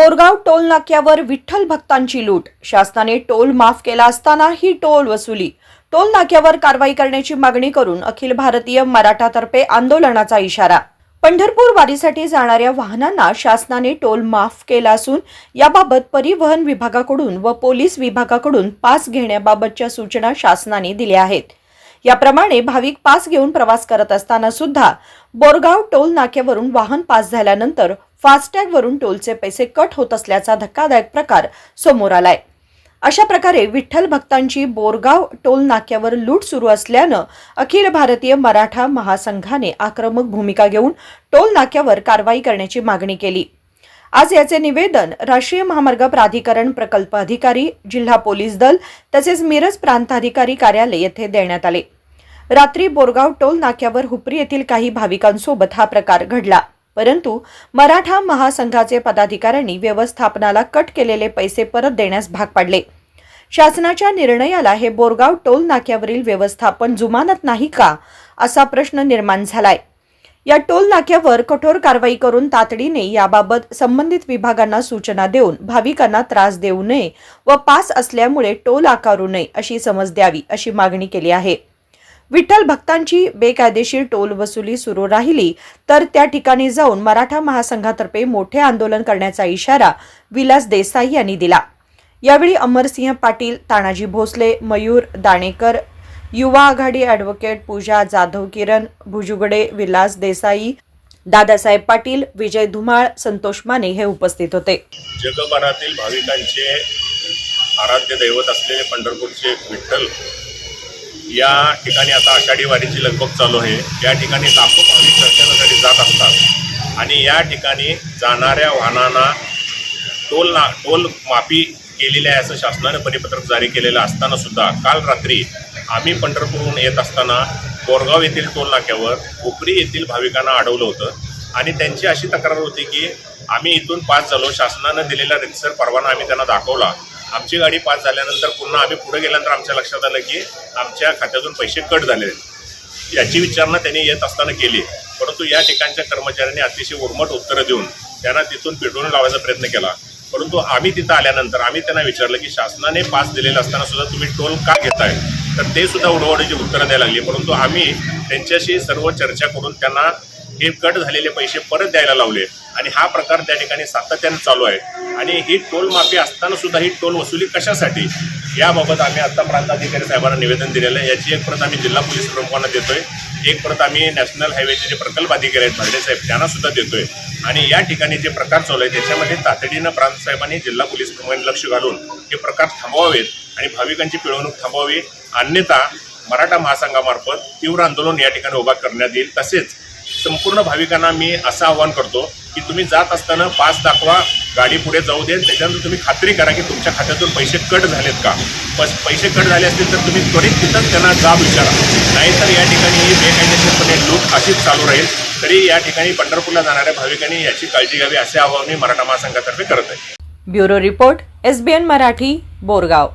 Borgaon toll नाक्यावर विठ्ठल भक्तांची लूट. शासनाने टोल माफ केला असताना ही टोल वसुली. टोल नाक्यावर कारवाई करण्याची मागणी करून अखिल भारतीय मराठातर्फे आंदोलनाचा इशारा. पंढरपूर वारीसाठी जाणाऱ्या वाहनांना शासनाने टोल माफ केला असून याबाबत परिवहन विभागाकडून व पोलीस विभागाकडून पास घेण्याबाबतच्या सूचना शासनाने दिल्या आहेत. याप्रमाणे भाविक पास घेऊन प्रवास करत असताना सुद्धा बोरगाव टोल नाक्यावरून वाहन पास झाल्यानंतर फास्टॅगवरून टोलचे पैसे कट होत असल्याचा धक्कादायक प्रकार समोर आलाय. अशा प्रकारे विठ्ठल भक्तांची बोरगाव टोल नाक्यावर लूट सुरू असल्यानं अखिल भारतीय मराठा महासंघाने आक्रमक भूमिका घेऊन टोल नाक्यावर कारवाई करण्याची मागणी केली. आज याचे निवेदन राष्ट्रीय महामार्ग प्राधिकरण प्रकल्प अधिकारी जिल्हा पोलीस दल तसेच मिरज प्रांताधिकारी कार्यालय येथे देण्यात आले. रात्री बोरगाव टोल नाक्यावर हुपरी येथील काही भाविकांसोबत हा प्रकार घडला. परंतु मराठा महासंघाचे पदाधिकाऱ्यांनी व्यवस्थापनाला कट केलेले पैसे परत देण्यास भाग पाडले. शासनाच्या निर्णयाला हे बोरगाव टोल नाक्यावरील व्यवस्थापन जुमानत नाही का? असा प्रश्न निर्माण झालाय. या टोल नाक्यावर कठोर कारवाई करून तातडीने याबाबत संबंधित विभागांना सूचना देऊन भाविकांना त्रास देऊ नये व पास असल्यामुळे टोल आकारू नये अशी समज द्यावी अशी मागणी केली आहे. विठ्ठल भक्तांची बेकायदेशीर टोल वसुली सुरू राहिली तर त्या ठिकाणी जाऊन मराठा महासंघातर्फे मोठे आंदोलन करण्याचा इशारा विलास देसाई यांनी दिला. यावेळी अमरसिंह पाटील तानाजी भोसले मयूर दाणेकर युवा आघाडी ॲडव्होकेट पूजा जाधव किरण भुजुगडे विलास देसाई दादासाहेब पाटील विजय धुमाळ संतोष माने हे उपस्थित होते. जगभरातील भाविकांचे आराध्य दैवत असलेले पंढरपूरचे विठ्ठल या ठिकाणी आता आषाढी वारीची लगबग चालू आहे. या ठिकाणी लाखो भाविक दर्शनासाठी जात असतात. आणि या ठिकाणी जाणाऱ्या वाहनांना टोल ना टोल माफी केलेली आहे असं शासनाने परिपत्रक जारी केलेलं असताना सुद्धा काल रात्री आम्ही पंढरपूरहून येत असताना कोरगाव येथील टोल नाक्यावर उपरी येथील भाविकांना अडवलं होतं. आणि त्यांची अशी तक्रार होती की आम्ही इथून पास झालो. शासनानं दिलेला रितसर परवाना आम्ही त्यांना दाखवला. आमची गाडी पास झाल्यानंतर पुन्हा आम्ही पुढे गेल्यानंतर आमच्या लक्षात आलं की आमच्या खात्यातून पैसे कट झाले आहेत. याची विचारणा त्यांनी येत असताना केली. परंतु या ठिकाणच्या कर्मचाऱ्यांनी अतिशय उर्मट उत्तरं देऊन त्यांना तिथून पेटवून लावायचा प्रयत्न केला. परंतु आम्ही तिथं आल्यानंतर आम्ही त्यांना विचारलं की शासनाने पास दिलेलं असताना सुद्धा तुम्ही टोल का घेताय? तर ते सुद्धा उडवडीची उत्तरं द्यायला लागली. परंतु आम्ही त्यांच्याशी सर्व चर्चा करून त्यांना हे कट झालेले पैसे परत द्यायला लावले. आणि हा प्रकार त्या ठिकाणी सातत्याने चालू आहे. आणि ही टोल माफी असताना सुद्धा ही टोल वसुली कशासाठी? याबाबत आम्ही आता प्रांताधिकारी साहेबांना निवेदन दिलेलं आहे. याची एक प्रत आम्ही जिल्हा पोलीस प्रमुखांना देतोय. एक प्रत आम्ही नॅशनल हायवेचे जे प्रकल्प अधिकारी आहेत भरडे साहेब त्यांना सुद्धा देतोय. आणि या ठिकाणी जे प्रकार चालू आहे त्याच्यामध्ये तातडीनं प्रांत साहेबांनी जिल्हा पोलीस प्रमुखांनी लक्ष घालून हे प्रकार थांबवावेत आणि भाविकांची पिळवणूक थांबवावी. अन्यथा मराठा महासंघामार्फत तीव्र आंदोलन या ठिकाणी उभा करण्यात येईल. तसेच संपूर्ण भाविकांना मी असं आवाहन करतो की तुम्ही जात असताना पास दाखवा गाडी पुढे जाऊ दे त्याच्यानंतर तुम्ही खात्री करा की तुमच्या खात्यातून पैसे कट झालेत का. पस पैसे कट झाले असतील तर तुम्ही त्वरित तिथंच त्यांना जाब विचारा. नाहीतर या ठिकाणी ही बेकायदेशीरपणे लूट अशीच चालू राहील. तरी या ठिकाणी पंढरपूरला जाणाऱ्या भाविकांनी याची काळजी घ्यावी असे आवाहन मी मराठा महासंघातर्फे करत आहे. Bureau report SBN Marathi Borgaon.